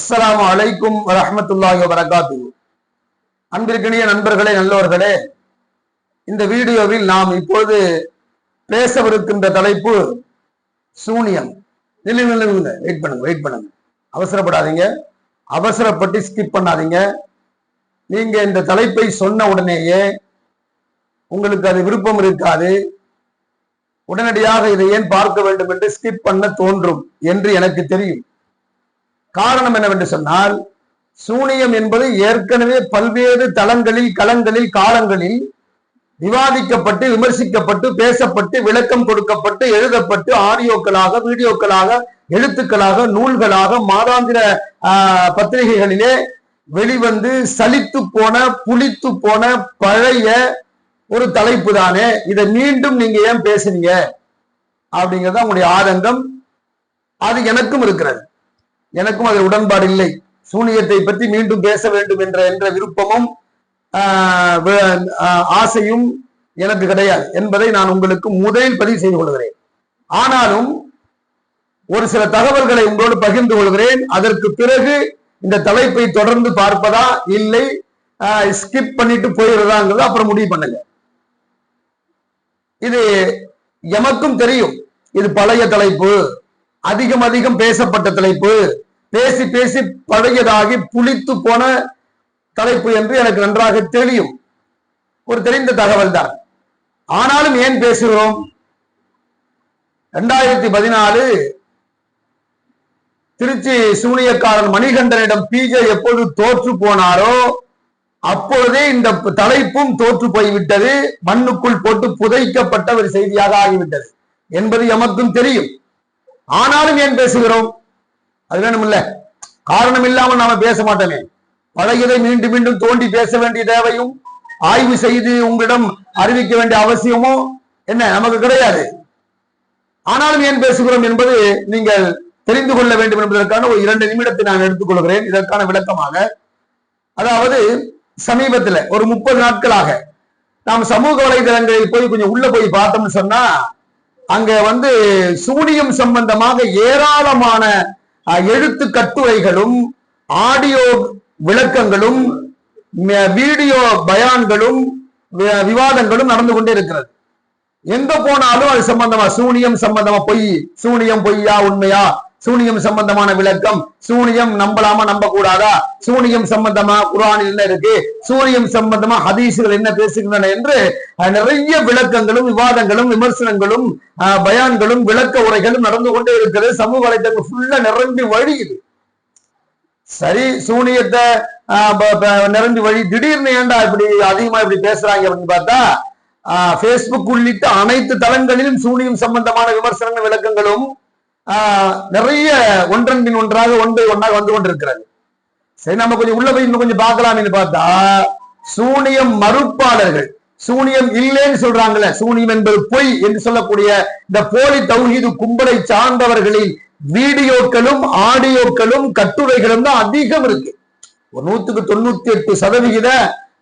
அஸ்ஸலாமு அலைக்கும் வரமத்துல்லாஹி வரகாத்து அன்பிற்கினிய நண்பர்களே நல்லவர்களே இந்த வீடியோவில் நாம் இப்போது பேசவிருக்கின்ற தலைப்பு சூனியம். நில்லுங்க நில்லுங்க வெயிட் பண்ணுங்க வெயிட் பண்ணுங்க. அவசரப்படாதீங்க. அவசரப்பட்டு ஸ்கிப் பண்ணாதீங்க. நீங்க இந்த தலைப்பை சொன்ன உடனேயே உங்களுக்கு அது விருப்பம் இருக்காது. உடனடியாக இதை ஏன் பார்க்க வேண்டும் என்று ஸ்கிப் பண்ண தோன்றும் என்று எனக்கு தெரியும். காரணம் என்னவென்று சொன்னால் சூனியம் என்பது ஏற்கனவே பல்வேறு தளங்களில் களங்களில் காலங்களில் விவாதிக்கப்பட்டு விமர்சிக்கப்பட்டு பேசப்பட்டு விளக்கம் கொடுக்கப்பட்டு எழுதப்பட்டு ஆடியோக்களாக வீடியோக்களாக எழுத்துக்களாக நூல்களாக மாதாந்திர ஆஹ், பத்திரிகைகளிலே வெளிவந்து சலித்து போன புளித்து போன பழைய ஒரு தலைப்பு தானே. இதை மீண்டும் நீங்க ஏன் பேசுனீங்க? அப்படிங்கிறது உங்களுடைய ஆதங்கம். அது எனக்கும் இருக்கிறது. எனக்கும் அது உடன்பாடு இல்லை. சூனியத்தை பற்றி மீண்டும் பேச வேண்டும் என்ற என்ற விருப்பமும் ஆஹ், ஆசையும் எனக்கு கிடையாது என்பதை நான் உங்களுக்கு முதலில் பதிவு செய்து கொள்கிறேன். ஆனாலும் ஒரு சில தகவல்களை உங்களோடு பகிர்ந்து கொள்கிறேன். அதற்கு பிறகு இந்த தலைப்பை தொடர்ந்து பார்ப்பதா இல்லை ஸ்கிப் பண்ணிட்டு போயிடுறதாங்கிறத அப்புறம் முடிவு பண்ணுங்க. இது எமக்கும் தெரியும். இது பழைய தலைப்பு. அதிகம் அதிகம் பேசப்பட்ட தலைப்பு. பேசி பேசி பழகியதாகி புளித்து போன தலைப்பு என்று எனக்கு நன்றாக தெரியும். ஒரு தெரிந்த தகவல் தான். ஆனாலும் ஏன் பேசுகிறோம்? ரெண்டாயிரத்தி பதினாலு திருச்சி சூனியக்காரன் மணிகண்டனிடம் பிஜே எப்போது தோற்று போனாரோ அப்பொழுதே இந்த தலைப்பும் தோற்று போய்விட்டது. மண்ணுக்குள் போட்டு புதைக்கப்பட்ட ஒரு செய்தியாக ஆகிவிட்டது. என்பது எமக்கும் தெரியும். ஆனாலும் ஏன் பேசுகிறோம்? அது வேணுமில்ல காரணம் இல்லாமல் நாம பேச மாட்டோமே. பழையதை மீண்டும் மீண்டும் தோண்டி பேச வேண்டிய தேவையும் ஆய்வு செய்து உங்களிடம் அறிவிக்க வேண்டிய அவசியமோ என்ன? நமக்கு கிடையாது. ஆனாலும் ஏன் பேசுகிறோம் என்பது நீங்கள் தெரிந்து கொள்ள வேண்டும் என்பதற்கான ஒரு இரண்டு நிமிடத்தை நான் எடுத்துக்கொள்கிறேன். இதற்கான விளக்கமாக. அதாவது சமீபத்தில் ஒரு முப்பது நாட்களாக நாம் சமூக வலைதளங்களில் போய் கொஞ்சம் உள்ள போய் பார்த்தோம்னு சொன்னா அங்க வந்து சூனியம் சம்பந்தமாக ஏராளமான எழுத்து கட்டுரைகளும் ஆடியோ விளக்கங்களும் வீடியோ பயான்களும் வி- விவாதங்களும் நடந்து கொண்டே இருக்கிறது. எங்க போனாலும் அது சம்பந்தமா சூனியம் சம்பந்தமா பொய் சூனியம் பொய்யா உண்மையா சூனியம் சம்பந்தமான விளக்கம். சூனியம் நம்பலாமா நம்ப கூடாதா சூனியம் சம்பந்தமா குரானில் என்ன இருக்கு? சூனியம் சம்பந்தமா ஹதீசுகள் என்ன பேசுகின்றன என்று நிறைய விளக்கங்களும் விவாதங்களும் விமர்சனங்களும் பயான்களும் விளக்க உரைகளும் நடந்து கொண்டே இருக்கிறது. சமூக வலைத்தளங்கள் ஃபுல்லா நிரம்பி வழியுது. சரி சூனியத்தை ஆஹ் நிரம்பி வழி திடீர்னு ஏன்டா இப்படி அதிகமா இப்படி பேசுறாங்க அப்படின்னு பார்த்தா ஃபேஸ்புக் உள்ளிட்ட அனைத்து தளங்களிலும் சூனியம் சம்பந்தமான விமர்சனங்கள் விளக்கங்களும் நிறைய ஒன்றன் பின் ஒன்றாக ஒன்று ஒன்றாக வந்து கொண்டிருக்கிறது. சரி நம்ம கொஞ்சம் உள்ள போய் இன்னும் கொஞ்சம் பார்க்கலாம்னு பார்த்தா சூனியம் மறுப்பாளர்கள். சூனியம் இல்லைன்னு சொல்றாங்கல்ல சூனியம் என்பது பொய் என்று சொல்லக்கூடிய இந்த போலி தௌஹீது கும்பலை சார்ந்தவர்களின் வீடியோக்களும் ஆடியோக்களும் கட்டுரைகளும் தான் அதிகம் இருக்கு. ஒரு நூத்துக்கு தொண்ணூத்தி எட்டு சதவிகித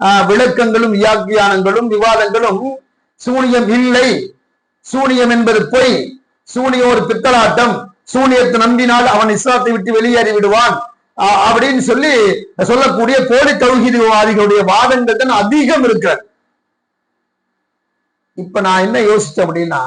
ஆஹ், விளக்கங்களும் வியாக்கியானங்களும் விவாதங்களும் சூனியம் இல்லை. சூனியம் என்பது பொய். சூனியம் ஒரு பித்தலாட்டம். சூனியத்தை நம்பினால் அவன் இஸ்லாத்தை விட்டு வெளியேறி விடுவான். அப்படின்னு சொல்லி சொல்லக்கூடிய போலி தௌஹீதவாதிகளுடைய வாதங்கள் தான் அதிகம் இருக்கிறது. இப்ப நான் என்ன யோசிச்சேன் அப்படின்னா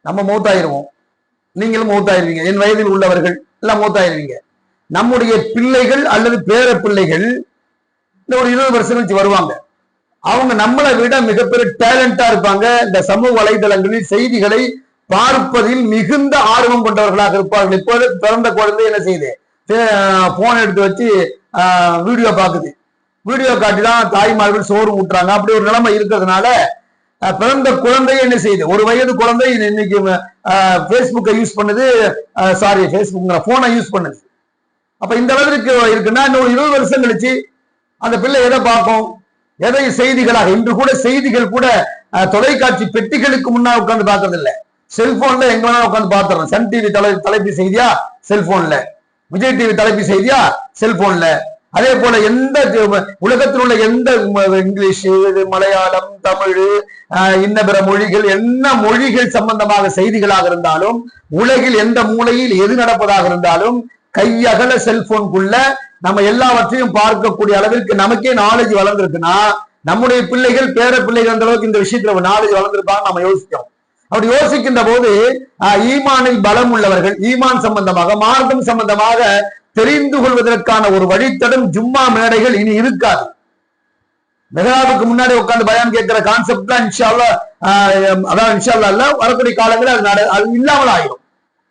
நம்ம மூத்தாயிருவோம். நீங்களும் மூத்தாயிருவீங்க. என் வயதில் உள்ளவர்கள் எல்லாம் மூத்தாயிருவீங்க. நம்முடைய பிள்ளைகள் அல்லது பேர பிள்ளைகள் இந்த ஒரு இருபது வருஷம் கழிச்சு வருவாங்க. அவங்க நம்மளை விட மிகப்பெரிய டேலண்டா இருப்பாங்க. இந்த சமூக வலைதளங்களில் செய்திகளை பார்ப்பதில் மிகுந்த ஆர்வம் கொண்டவர்களாக இருப்பார்கள். இப்போது பிறந்த குழந்தை என்ன செய்யுது? போன் எடுத்து வச்சு வீடியோ பார்க்குது. வீடியோ காட்டி தான் தாய்மார்கள் சோறு ஊட்டுறாங்க. அப்படி ஒரு நிலைமை இருக்கிறதுனால பிறந்த குழந்தை என்ன செய்யுது? ஒரு வயது குழந்தை இன்னைக்கு ஃபேஸ்புக்கை யூஸ் பண்ணுது. சாரி ஃபேஸ்புக் போனை யூஸ் பண்ணுது. அப்ப இந்த அளவிற்கு இருக்குன்னா இன்னும் இருபது வருஷம் கழிச்சு அந்த பிள்ளை எதை பார்க்கும்? எதை செய்திகளாக? இன்று கூட செய்திகள் கூட தொலைக்காட்சி பெட்டிகளுக்கு முன்னா உட்கார்ந்து பார்க்கறது செல்போன்ல எங்க வேணாலும் உட்காந்து பாத்துறோம். சன் டிவி தலை தலைப்பு செய்தியா? செல்போன்ல. விஜய் டிவி தலைப்பு செய்தியா? செல்போன்ல. அதே போல எந்த உலகத்தில் உள்ள எந்த இங்கிலீஷ் இது மலையாளம் தமிழ் ஆஹ், இன்ன பிற மொழிகள் என்ன மொழிகள் சம்பந்தமாக செய்திகளாக இருந்தாலும் உலகில் எந்த மூலையில் எது நடப்பதாக இருந்தாலும் கையகல செல்போனுக்குள்ள நம்ம எல்லாவற்றையும் பார்க்கக்கூடிய அளவிற்கு நமக்கே நாலேஜ் வளர்ந்துருக்குன்னா நம்முடைய பிள்ளைகள் பேர பிள்ளைகள் அந்த அளவுக்கு இந்த விஷயத்துல நாலேஜ் வளர்ந்துருப்பாங்க நம்ம யோசிக்கிறோம். அப்படி யோசிக்கின்ற போது ஆஹ், ஈமானில் பலம் உள்ளவர்கள் ஈமான் சம்பந்தமாக மார்க்கம் சம்பந்தமாக தெரிந்து கொள்வதற்கான ஒரு வழித்தடம் ஜும்மா மேடைகள் இனி இருக்காது. மெஹராபுக்கு முன்னாடி உட்கார்ந்து பயம் கேட்கிற கான்செப்ட் தான் இன்ஷால்லா அதான் இன்ஷால்லா இல்ல வரக்கூடிய காலங்களில் அது நட- அது இல்லாமல் ஆயிடும்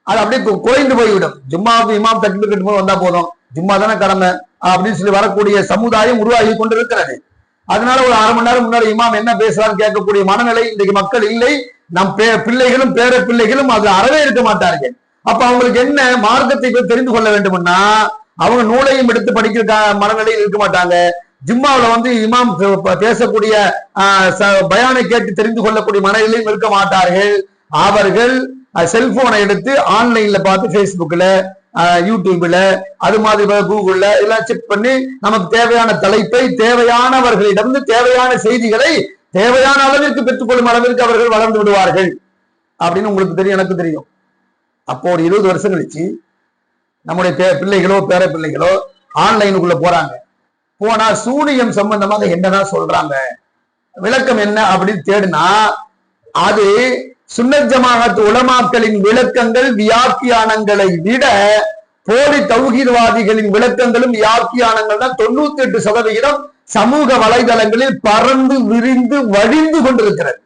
அது அப்படியே குறைந்து போய்விடும். ஜும்மாவுக்கு இமாம் தட்டு கட்டு போது வந்தா போதும். ஜும்மா தானே கடமை அப்படின்னு சொல்லி வரக்கூடிய சமுதாயம் உருவாகி கொண்டிருக்கிறது. அதனால ஒரு அரை மணி நேரம் முன்னாடி இமாம் என்ன பேசுறான்னு கேட்கக்கூடிய மனநிலை இன்றைக்கு மக்கள் இல்லை. நம் பே பிள்ளைகளும் பேர பிள்ளைகளும் அது அறவே இருக்க மாட்டார்கள். அப்ப அவங்களுக்கு என்ன மார்க்கத்தை தெரிந்து கொள்ள வேண்டும்னா அவங்க நூலையும் எடுத்து படிக்கிற மனநிலையில் இருக்க மாட்டாங்க. ஜும்மாவுல வந்து இமாம் பேசக்கூடிய ச- பயானை கேட்டு தெரிந்து கொள்ளக்கூடிய மனநிலையும் இருக்க மாட்டார்கள். அவர்கள் செல்போனை எடுத்து ஆன்லைன்ல பார்த்து ஃபேஸ்புக்கில் யூடியூப்ல அது மாதிரி கூகுள்ல இதெல்லாம் செக் பண்ணி நமக்கு தேவையான தலைப்பை தேவையானவர்களிடம் தேவையான செய்திகளை தேவையான அளவிற்கு பெற்றுக்கொள்ளும் அளவிற்கு அவர்கள் வளர்ந்து விடுவார்கள். அப்படின்னு உங்களுக்கு தெரியும் எனக்கு தெரியும். அப்போ ஒரு இருபது வருஷம் கழிச்சு நம்முடைய பிள்ளைகளோ பேர பிள்ளைகளோ ஆன்லைனுக்குள்ள போறாங்க. போனா சூனியம் சம்பந்தமாக என்னதான் சொல்றாங்க? விளக்கம் என்ன அப்படின்னு தேடினா அது சுன்னத் ஜமாஅத் உலமாக்களின் விளக்கங்கள் வியாக்கியானங்களை விட போலி தௌஹீத்வாதிகளின் விளக்கங்களும் வியாக்கியானங்கள் தான் தொண்ணூத்தி எட்டு சதவிகிதம் சமூக வலைதளங்களில் பறந்து விரிந்து வழிந்து கொண்டிருக்கிறது.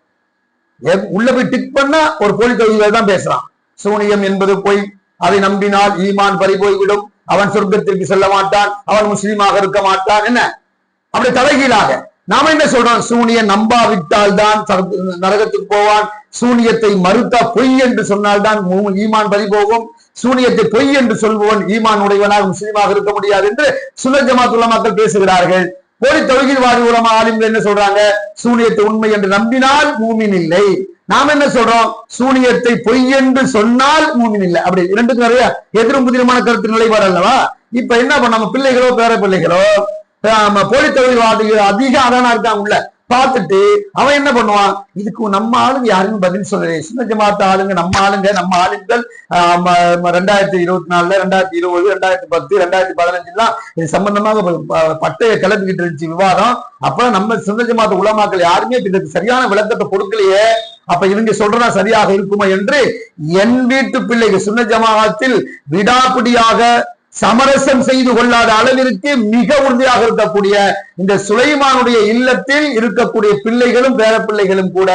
உள்ள போய் டிக் பண்ணா ஒரு போலி தௌஹீதை தான் பேசுறான். சூனியம் என்பது பொய். அதை நம்பினால் ஈமான் பறி போய்விடும் அவன் சொர்க்கத்திற்கு செல்ல மாட்டான். அவன் முஸ்லீமாக இருக்க மாட்டான். என்ன? அப்படி தலைகீழாக. நாம என்ன சொல்றோம்? சூனியன் நம்பாவிட்டால் தான் நரகத்துக்கு போவான். சூனியத்தை மறுத்தா பொய் என்று சொன்னால் தான் ஈமான் பறி போகும் சூனியத்தை பொய் என்று சொல்பவன் ஈமான் உடையவனாக முஸ்லீமாக இருக்க முடியாது என்று சுனஜமாத்துள்ள மக்கள் பேசுகிறார்கள். போலி தொழுகில்வாதி உலமா ஆலிம்கள் என்ன சொல்றாங்க? சூனியத்தை உண்மை என்று நம்பினால் மூமின் இல்லை. நாம் என்ன சொல்றோம்? சூனியத்தை பொய் என்று சொன்னால் மூமின் இல்லை. அப்படி இரண்டுக்கும் நிறைய எதிரும் புதிரமான கருத்து நிலைப்பாடு அல்லவா? இப்ப என்ன பண்ண நம்ம பிள்ளைகளோ பேர பிள்ளைகளோ போலி தொழில்வாதிகள் அதிக அதானா இருக்காங்க உள்ள. பார்த்துட்டு அவன் என்ன பண்ணுவான்? இதுக்கு நம்ம ஆளுங்க யாருன்னு பதில் சொல்லலையே. சின்ன ஜமாத்த ஆளுங்க நம்ம ஆளுங்க நம்ம ஆளுங்கள் ரெண்டாயிரத்தி இருபத்தி நாலுல ரெண்டாயிரத்தி இருபது ரெண்டாயிரத்தி பத்து ரெண்டாயிரத்தி பதினஞ்சுலாம் இது சம்பந்தமாக பட்டையை கிளப்பிக்கிட்டு இருந்துச்சு விவாதம். அப்ப நம்ம சின்ன ஜமாத்த உலமாக்கள் யாருமே இதுக்கு சரியான விளக்கத்தை கொடுக்கலையே. அப்ப இவங்க சொல்றதா சரியாக இருக்குமா என்று என் வீட்டு பிள்ளைகள் சுன்ன ஜமாத்தில் விடாப்பிடியாக சமரசம் செய்து கொள்ளாத அளவிற்கு மிக உறுதியாக இருக்கக்கூடிய இந்த சுலைமானுடைய இல்லத்தில் இருக்கக்கூடிய பிள்ளைகளும் பேர பிள்ளைகளும் கூட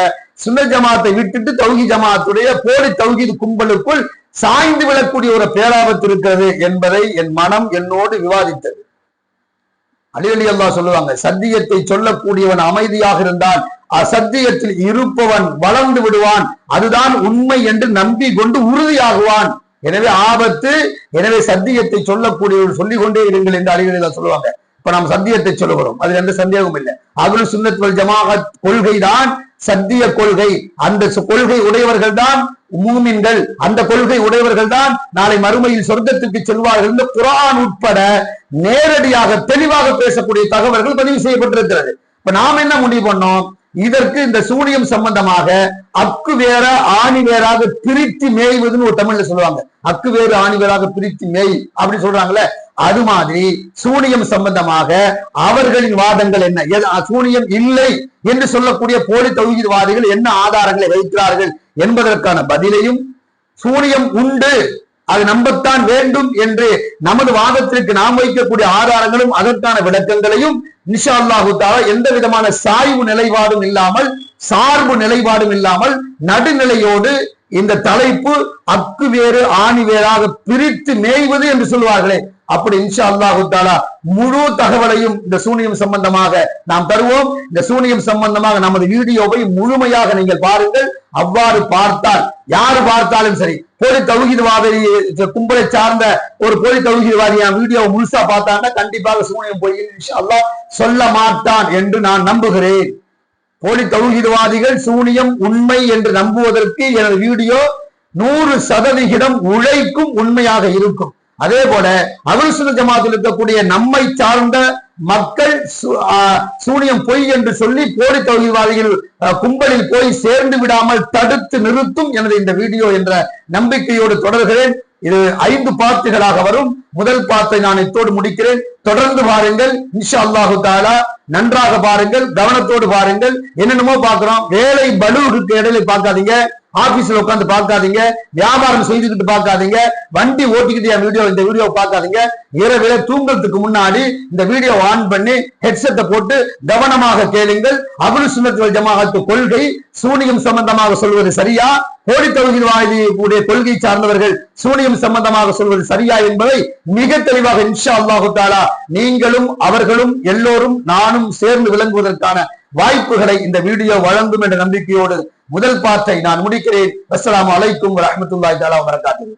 சுன்ன ஜமாத்தை விட்டுட்டு தௌகி ஜமாத்துடைய போலி தௌகி கும்பலுக்குள் சாய்ந்து விழக்கூடிய ஒரு பேராபத்து இருக்கிறது என்பதை என் மனம் என்னோடு விவாதித்தது. அலி அல்லா சொல்லுவாங்க சத்தியத்தை சொல்லக்கூடியவன் அமைதியாக இருந்தால் அசத்தியத்தில் இருப்பவன் வளர்ந்து விடுவான். அதுதான் உண்மை என்று நம்பி கொண்டு உறுதியாகுவான். எனவே ஆபத்து எனவே சத்தியத்தை சொல்லக்கூடிய சொல்லிக் கொண்டே இருங்கள் என்று அறிவியல் சொல்லுவாங்க. இப்ப நாம் சத்தியத்தை சொல்லுகிறோம். அதுல எந்த சந்தேகமும் இல்லை. அகுல் சுன்னத் வல் கொள்கை தான் சத்திய கொள்கை. அந்த கொள்கை உடையவர்கள் தான் மூமின்கள். அந்த கொள்கை உடையவர்கள் தான் நாளை மறுமையில் சொர்க்கத்துக்கு செல்வார்கள் இந்த குரான் உட்பட நேரடியாக தெளிவாக பேசக்கூடிய தகவல்கள் பதிவு செய்யப்பட்டிருக்கிறது. இப்ப நாம் என்ன முடிவு பண்ணோம்? இதற்கு இந்த சூனியம் சம்பந்தமாக அக்கு வேற ஆணி வேறாக பிரித்து மேய்வதுன்னு ஒரு தமிழ்ல சொல்லுவாங்க. அக்கு வேறு ஆணி வேறாக பிரித்து மேய் அப்படின்னு சொல்றாங்கல்ல. அது மாதிரி சூனியம் சம்பந்தமாக அவர்களின் வாதங்கள் என்ன? சூனியம் இல்லை என்று சொல்லக்கூடிய போலி தொகுதிவாதிகள் என்ன ஆதாரங்களை வைக்கிறார்கள் என்பதற்கான பதிலையும் சூனியம் உண்டு. அது நம்பத்தான் வேண்டும் என்று நமது வாதத்திற்கு நாம் வைக்கக்கூடிய ஆதாரங்களும் அதற்கான விளக்கங்களையும் நிஷா அல்லாஹு தாரா எந்த விதமான சாய்வு நிலைப்பாடும் இல்லாமல் சார்பு நிலைப்பாடும் இல்லாமல் நடுநிலையோடு இந்த தலைப்பு அக்கு வேறு ஆணி வேறாக பிரித்து மேய்வது என்று சொல்வார்களே. அப்படி இன்ஷா அல்லாஹு தாலா முழு தகவலையும் இந்த சூனியம் சம்பந்தமாக நாம் தருவோம். இந்த சூனியம் சம்பந்தமாக நமது வீடியோவை முழுமையாக நீங்கள் பாருங்கள். அவ்வாறு பார்த்தால் யாரு பார்த்தாலும் சரி போலி தௌஹீத்வாதி கும்பலை சார்ந்த ஒரு போலி தௌஹீத்வாதி என் வீடியோவை முழுசா பார்த்தான்னா கண்டிப்பாக சூனியம் போய் இன்ஷா அல்லாஹ் சொல்ல மாட்டான் என்று நான் நம்புகிறேன். போலி தௌஹீத்வாதிகள் சூனியம் உண்மை என்று நம்புவதற்கு எனது வீடியோ நூறு சதவிகிதம் உழைக்கும் உண்மையாக இருக்கும். அதே போல அகுல்சுன ஜமாத்தில் இருக்கக்கூடிய நம்மை சார்ந்த மக்கள் சூனியம் பொய் என்று சொல்லி போலி தொழில்வாதிகள் கும்பலில் போய் சேர்ந்து விடாமல் தடுத்து நிறுத்தும் எனது இந்த வீடியோ என்ற நம்பிக்கையோடு தொடர்கிறேன். இது ஐந்து பார்த்துகளாக வரும். முதல் பாத்தை நான் இத்தோடு முடிக்கிறேன். தொடர்ந்து பாருங்கள். இன்ஷா அல்லாஹு தாலா நன்றாக பாருங்கள். கவனத்தோடு பாருங்கள். என்னென்னமோ பார்க்கிறோம். வேலை பலுவுக்கு இடையில பார்க்காதீங்க. ஆபீஸ்ல உட்கார்ந்து பார்க்காதீங்க வியாபாரம் செய்துக்கிட்டு பார்க்காதீங்க வண்டி ஓட்டிக்கிட்டு என் வீடியோ இந்த வீடியோ பார்க்காதீங்க. இரவில தூங்கறதுக்கு முன்னாடி இந்த வீடியோ ஆன் பண்ணி ஹெட்செட்டை போட்டு கவனமாக கேளுங்கள். அபுல் சுன்னத்துவல் கொள்கை சூனியம் சம்பந்தமாக சொல்வது சரியா? கோடி தொகுதிவாதி உடைய கொள்கை சார்ந்தவர்கள் சூனியம் சம்பந்தமாக சொல்வது சரியா என்பதை மிக தெளிவாக இன்ஷா அல்லாஹு தாலா நீங்களும் அவர்களும் எல்லோரும் நானும் சேர்ந்து விளங்குவதற்கான வாய்ப்புகளை இந்த வீடியோ வழங்கும் என்ற நம்பிக்கையோடு முதல் பாட்டை நான் முடிக்கிறேன். அஸ்ஸலாமு அலைக்கும் வரஹ்மத்துல்லாஹி தஆலா வபரகாத்துஹு.